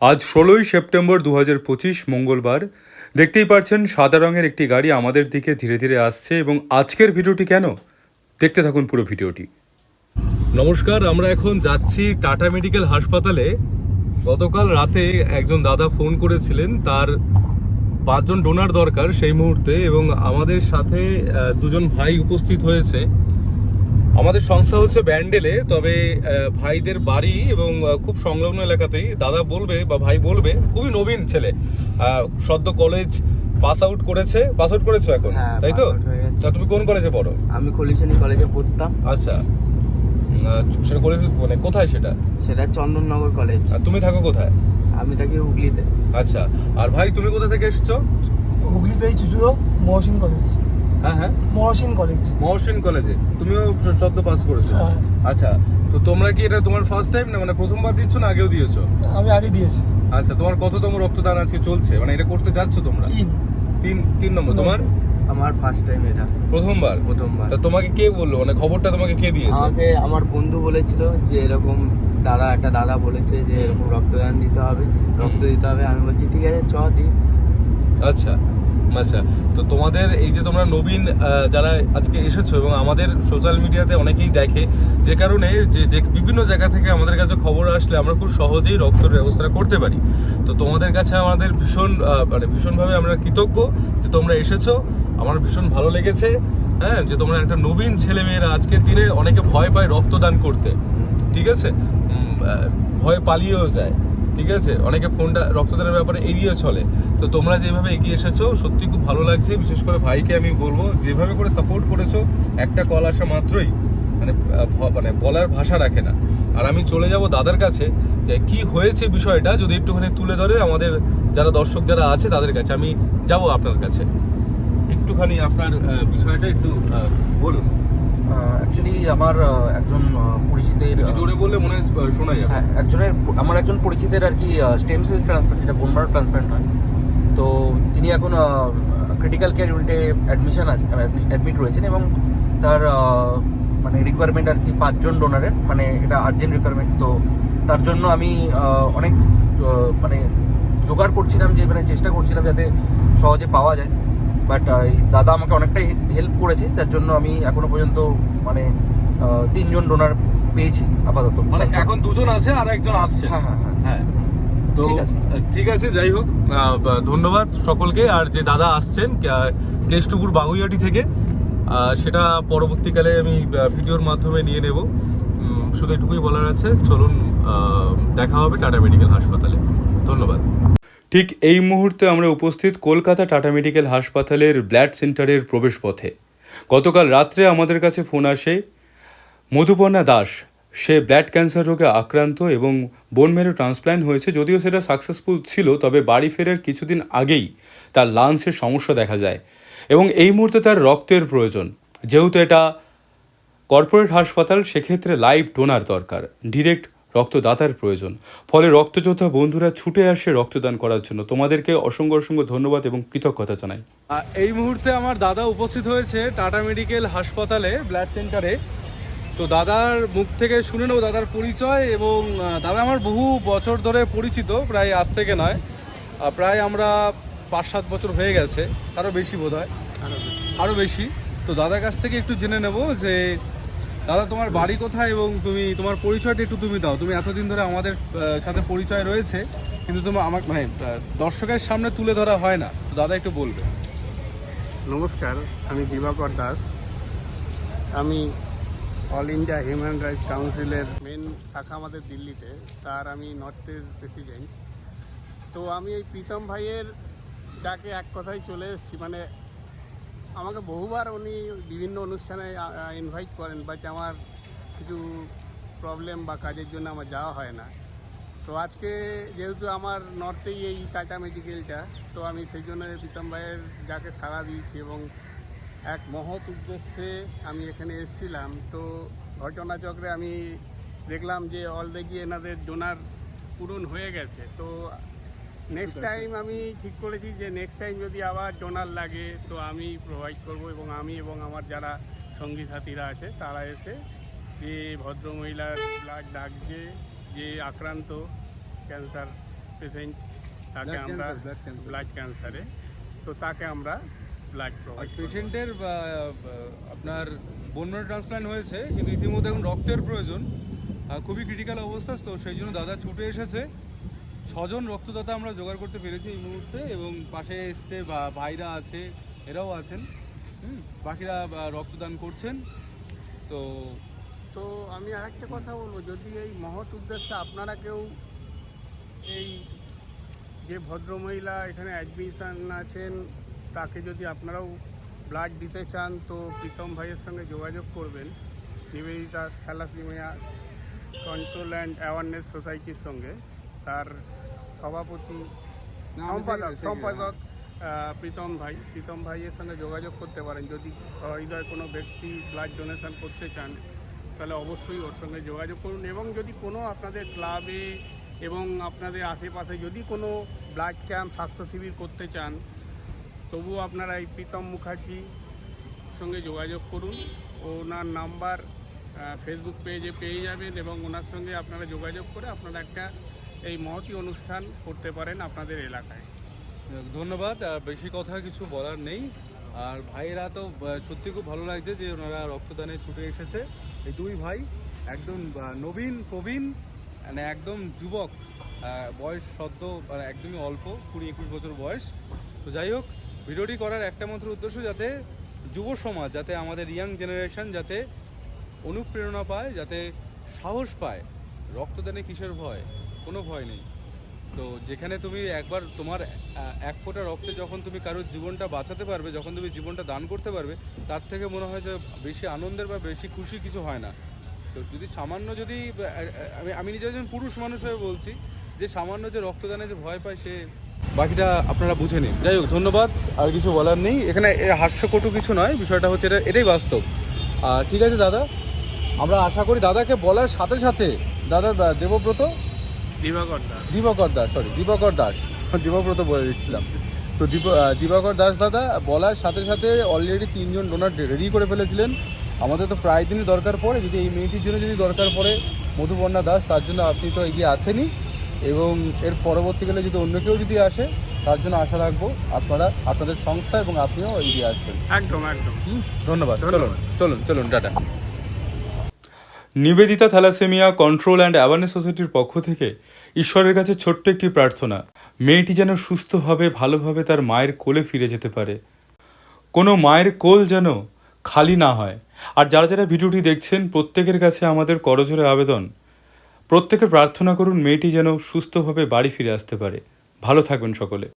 আজ ষোলোই সেপ্টেম্বর দু হাজার পঁচিশ মঙ্গলবার। দেখতেই পাচ্ছেন সাদা রঙের একটি গাড়ি আমাদের দিকে ধীরে ধীরে আসছে এবং আজকের ভিডিওটি কেন? দেখতে থাকুন পুরো ভিডিওটি। নমস্কার, আমরা এখন যাচ্ছি টাটা মেডিকেল হাসপাতালে। গতকাল রাতে একজন দাদা ফোন করেছিলেন, তার পাঁচজন ডোনার দরকার সেই মুহূর্তে এবং আমাদের সাথে দুজন ভাই উপস্থিত হয়েছে। আমাদের সংস্থা হচ্ছে ব্যান্ডেলে তবে ভাইদের বাড়ি এবং খুব সংলগ্ন এলাকাতেই দাদা বলবে বা ভাই বলবে খুবই নবীন ছেলে। সদ্য কলেজ পাস আউট করেছে পাস আউট করেছ এখন হ্যাঁ, তাই তো? তুমি কোন কলেজে পড়ো? আমি কলিশানি কলেজে পড়তাম। আচ্ছা। সেটা কলেজ মানে কোথায় সেটা? সেটা চন্দননগর কলেজ আর তুমি থাকো কোথায়? আমি থাকি হুগলিতে। আচ্ছা। আর ভাই তুমি কোথা থেকে এসেছ? হুগলিতেই চুচুড়ো মহসিন কলেজ হ্যাঁ হ্যাঁ। মহসিন কলেজ। মহসিন কলেজে। তুমিও সদ্য পাস করেছ। হ্যাঁ। আচ্ছা তো তোমরা কি এটা তোমার ফার্স্ট টাইম না মানে প্রথমবার দিচ্ছ না আগেও দিয়েছ? আমি আগে দিয়েছি। আচ্ছা তোমার কততম রক্তদান আজকে চলছে? মানে এটা করতে যাচ্ছ তোমরা? তিন। তিন তিন নম্বর। তোমার? আমার ফার্স্ট টাইম এটা। প্রথমবার? প্রথমবার। তা তোমাকে কে বলল? মানে খবরটা তোমাকে কে দিয়েছে? আমাকে আমার বন্ধু বলেছিল যে এরকম দাদা একটা দাদা বলেছে যে এরকম রক্তদান দিতে হবে রক্ত দিতে হবে। আমি বলছি ঠিক আছে চ দি। আচ্ছা। আচ্ছা তো তোমাদের এই যে তোমরা নবীন যারা আজকে এসেছ এবং আমাদের সোশ্যাল মিডিয়াতে অনেকেই দেখে, যে কারণে যে যে বিভিন্ন জায়গা থেকে আমাদের কাছে খবর আসলে আমরা খুব সহজেই রক্তের ব্যবস্থা করতে পারি। তো তোমাদের কাছে আমাদের ভীষণ মানে ভীষণভাবে আমরা কৃতজ্ঞ যে তোমরা এসেছ। আমার ভীষণ ভালো লেগেছে হ্যাঁ যে তোমরা একটা নবীন ছেলে মেয়েরা আজকের দিনে অনেকে ভয় পায় রক্তদান করতে। ঠিক আছে? ভয় পালিয়েও যায়। ঠিক আছে? অনেকে ফোনটা রক্তদানের ব্যাপারে এড়িয়ে চলে। তো তোমরা যেভাবে এগিয়ে এসেছ, সত্যি খুব ভালো লাগছে। বিশেষ করে ভাইকে আমি বলব, যেভাবে করে সাপোর্ট করেছ, একটা কল আসা মাত্রই মানে মানে বলার ভাষা রাখে না। আর আমি চলে যাব দাদার কাছে, যে কি হয়েছে বিষয়টা যদি একটুখানি তুলে ধরে আমাদের যারা দর্শক যারা আছে, তাদের কাছে। আমি যাব আপনার কাছে। একটুখানি আপনার বিষয়টা একটু বলুন। অ্যাকচুয়ালি আমার একজন পরিচিতের জোরে বললে মনে হয় শোনা যাবে। হ্যাঁ একজনের আমার একজন পরিচিতের আর কি স্টেম সেলস ট্রান্সপ্লান্ট যেটা বোন মারো ট্রান্সপ্লান্ট হয়। তো তিনি এখন ক্রিটিক্যাল কেয়ার ইউনিটে অ্যাডমিশন আছে অ্যাডমিট রয়েছেন এবং তার মানে রিকোয়ারমেন্ট আর কি পাঁচজন ডোনারের মানে এটা আর্জেন্ট রিকোয়ারমেন্ট তো তার জন্য আমি অনেক মানে জোগাড় করছিলাম যে মানে চেষ্টা করছিলাম যাতে সহজে পাওয়া যায়। বাট দাদা আমাকে অনেকটাই হেল্প করেছে যার জন্য আমি এখনও পর্যন্ত মানে তিনজন ডোনার পেয়েছি আপাতত। মানে এখন দুজন আছে আর একজন আসছে। হ্যাঁ হ্যাঁ হ্যাঁ। হ্যাঁ। তো ঠিক আছে। যাই হোক ধন্যবাদ সকলকে। আর যে দাদা আসছেন কেষ্টপুর বাগুইয়াটি থেকে সেটা পরবর্তীকালে আমি ভিডিওর মাধ্যমে নিয়ে নেব। শুধু এটুকুই বলার আছে চলুন দেখা হবে টাটা মেডিকেল হাসপাতালে। ধন্যবাদ। ঠিক এই মুহূর্তে আমরা উপস্থিত কলকাতা টাটা মেডিকেল হাসপাতালের ব্লাড সেন্টারের প্রবেশপথে। গতকাল রাত্রে আমাদের কাছে ফোন আসে, মধুপর্ণা দাস, সে ব্লাড ক্যান্সার রোগে আক্রান্ত এবং বোন মেরু ট্রান্সপ্ল্যান্ট হয়েছে, যদিও সেটা সাকসেসফুল ছিল, তবে বাড়ি ফেরার কিছুদিন আগেই তার লাংসের সমস্যা দেখা যায় এবং এই মুহূর্তে তার রক্তের প্রয়োজন। যেহেতু এটা কর্পোরেট হাসপাতাল, সেক্ষেত্রে লাইভ ডোনার দরকার। ডিরেক্ট রক্তদাতার প্রয়োজন। ফলে রক্তযোদ্ধা বন্ধুরা ছুটে আসে রক্তদান করার জন্য। তোমাদেরকে অসংখ্য অসংখ্য ধন্যবাদ এবং কৃতজ্ঞতা জানাই। এই মুহূর্তে আমার দাদা উপস্থিত হয়েছে টাটা মেডিকেল হাসপাতালে ব্লাড সেন্টারে। তো দাদার মুখ থেকে শুনে নেব দাদার পরিচয় এবং দাদা আমার বহু বছর ধরে পরিচিত প্রায় আজ থেকে নয়। প্রায় আমরা পাঁচ সাত বছর হয়ে গেছে আরও বেশি বোধ হয় আরও বেশি। তো দাদার কাছ থেকে একটু জেনে নেব যে দাদা, তোমার বাড়ি কোথায় এবং তুমি, তোমার পরিচয়টা একটু তুমি দাও। তুমি এতদিন ধরে আমাদের সাথে পরিচয় রয়েছে, কিন্তু তোমার আমার মানে দর্শকের সামনে তুলে ধরা হয় না। তো দাদা একটু বলবে। নমস্কার, আমি দিবাকর দাস। আমি অল ইন্ডিয়া হিউম্যান রাইটস কাউন্সিলের মেন শাখা আমাদের দিল্লিতে। তার আমি নর্থের প্রেসিডেন্ট। তো আমি এই প্রীতম ভাইয়ের ডাকে এক কথায় চলে এসেছি। মানে আমাকে বহুবার উনি বিভিন্ন অনুষ্ঠানে ইনভাইট করেন বাট আমার কিছু প্রবলেম বা কাজের জন্য আমার যাওয়া হয় না। তো আজকে যেহেতু আমার নর্থেই এই টাটা মেডিকেলটা তো আমি সেই জন্য প্রীতম ভাইয়ের যাকে সাড়া দিয়েছি এবং এক মহৎ উদ্দেশ্যে আমি এখানে এসেছিলাম। তো ঘটনাচক্রে আমি দেখলাম যে অলরেডি এনাদের ডোনার পূরণ হয়ে গেছে। তো নেক্সট টাইম আমি ঠিক করেছি যে নেক্সট টাইম যদি আবার ডোনার লাগে তো আমি প্রোভাইড করব এবং আমি এবং আমার যারা সঙ্গী সাথীরা আছে তারা এসে যে ভদ্রমহিলার ব্লাড লাগছে যে আক্রান্ত ক্যান্সার পেশেন্ট তাকে আমরা. ব্লাড ক্যান্সারে তো তাকে আমরা ব্লাড প্রোভাইড পেশেন্টের আপনার বোন ট্রান্সপ্ল্যান্ট হয়েছে কিন্তু ইতিমধ্যে এখন রক্তের প্রয়োজন। খুবই ক্রিটিক্যাল অবস্থা তো সেই জন্য দাদা ছুটে এসেছে। ছজন রক্তদাতা আমরা জোগাড় করতে পেরেছি এই মুহূর্তে এবং পাশে এসছে বা ভাইরা আছে এরাও আছেন হুম, বাকিরা রক্তদান করছেন। তো তো আমি আরেকটা কথা বলব যদি এই মহৎ উদ্দেশ্যে আপনারা কেউ এই যে ভদ্রমহিলা এখানে অ্যাডমিশন আছেন তাকে যদি আপনারাও ব্লাড দিতে চান তো প্রীতম ভাইয়ের সঙ্গে যোগাযোগ করবেন Nivedita thalassemia control and awareness সোসাইটির সঙ্গে। তার সভাপতি সম্পাদক সম্পাদক প্রীতম ভাই। প্রীতম ভাইয়ের সঙ্গে যোগাযোগ করতে পারেন। যদি সহৃদয় কোনো ব্যক্তি ব্লাড ডোনেশন করতে চান তাহলে অবশ্যই ওর সঙ্গে যোগাযোগ করুন। এবং যদি কোনো আপনাদের ক্লাবে এবং আপনাদের আশেপাশে যদি কোনো ব্লাড ক্যাম্প স্বাস্থ্য শিবির করতে চান তবুও আপনারা এই প্রীতম মুখার্জি সঙ্গে যোগাযোগ করুন। ওনার নাম্বার ফেসবুক পেজে পেয়ে যাবেন এবং ওনার সঙ্গে আপনারা যোগাযোগ করে আপনারা একটা এই মহতি অনুষ্ঠান করতে পারেন আপনাদের এলাকায়। ধন্যবাদ, আর বেশি কথা কিছু বলার নেই। আর ভাইয়েরা তো সত্যি খুব ভালো লাগছে যে ওনারা রক্তদানে ছুটে এসেছে। এই দুই ভাই একদম নবীন, প্রবীণ মানে একদম যুবক বয়স সদ্য মানে একদমই অল্প, কুড়ি, একুশ বছর বয়স। তো যাই হোক, ভিডিওটি করার একটা মাত্র উদ্দেশ্য যাতে যুব সমাজ, যাতে আমাদের ইয়াং জেনারেশন যাতে অনুপ্রেরণা পায়, যাতে সাহস পায় রক্তদানে কিসের ভয়। কোনো ভয় নেই। তো যেখানে তুমি একবার তোমার এক ফোঁটা রক্তে যখন তুমি কারোর জীবনটা বাঁচাতে পারবে, যখন তুমি জীবনটা দান করতে পারবে, তার থেকে মনে হয় যে বেশি আনন্দের বা বেশি খুশি কিছু হয় না। তো যদি সামান্য যদি আমি আমি নিজে একজন পুরুষ মানুষ হয়ে বলছি, যে সামান্য যে রক্তদানে যে ভয় পায় সে, বাকিটা আপনারা বুঝে নিন। যাই হোক, ধন্যবাদ, আর কিছু বলার নেই। এখানে হাস্যকটু কিছু নয়, বিষয়টা হচ্ছে এটা, এটাই বাস্তব। ঠিক আছে দাদা? আমরা আশা করি দাদাকে বলার সাথে সাথে দাদা দেবব্রত দিবাকর দাস। দিবাকর দাস সরি দিবাকর দাস। দিবাব্রত বলে দিচ্ছিলাম। তো দীপ দিবাকর দাস দাদা বলার সাথে সাথে অলরেডি তিনজন ডোনার রেডি করে ফেলেছিলেন। আমাদের তো প্রায় দিনই দরকার পড়ে। যদি এই মেয়েটির জন্য যদি দরকার পড়ে মধুবর্ণা দাস তার জন্য আপনি তো এগিয়ে আছেনই। এবং এর পরবর্তীকালে যদি অন্য কেউ যদি আসে তার জন্য আশা রাখব আপনারা আপনাদের সংস্থা এবং আপনিও এগিয়ে আসবেন। একদম একদম। ধন্যবাদ। চলুন চলুন চলুন tata. Nivedita thalassemia control and awareness সোসাইটির পক্ষ থেকে ঈশ্বরের কাছে ছোট্ট একটি প্রার্থনা, মেয়েটি যেন সুস্থভাবে ভালোভাবে তার মায়ের কোলে ফিরে যেতে পারে। কোনো মায়ের কোল যেন খালি না হয়। আর যারা যারা ভিডিওটি দেখছেন, প্রত্যেকের কাছে আমাদের করজোরে আবেদন। প্রত্যেকে প্রার্থনা করুন, মেয়েটি যেন সুস্থভাবে বাড়ি ফিরে আসতে পারে। ভালো থাকবেন সকলে।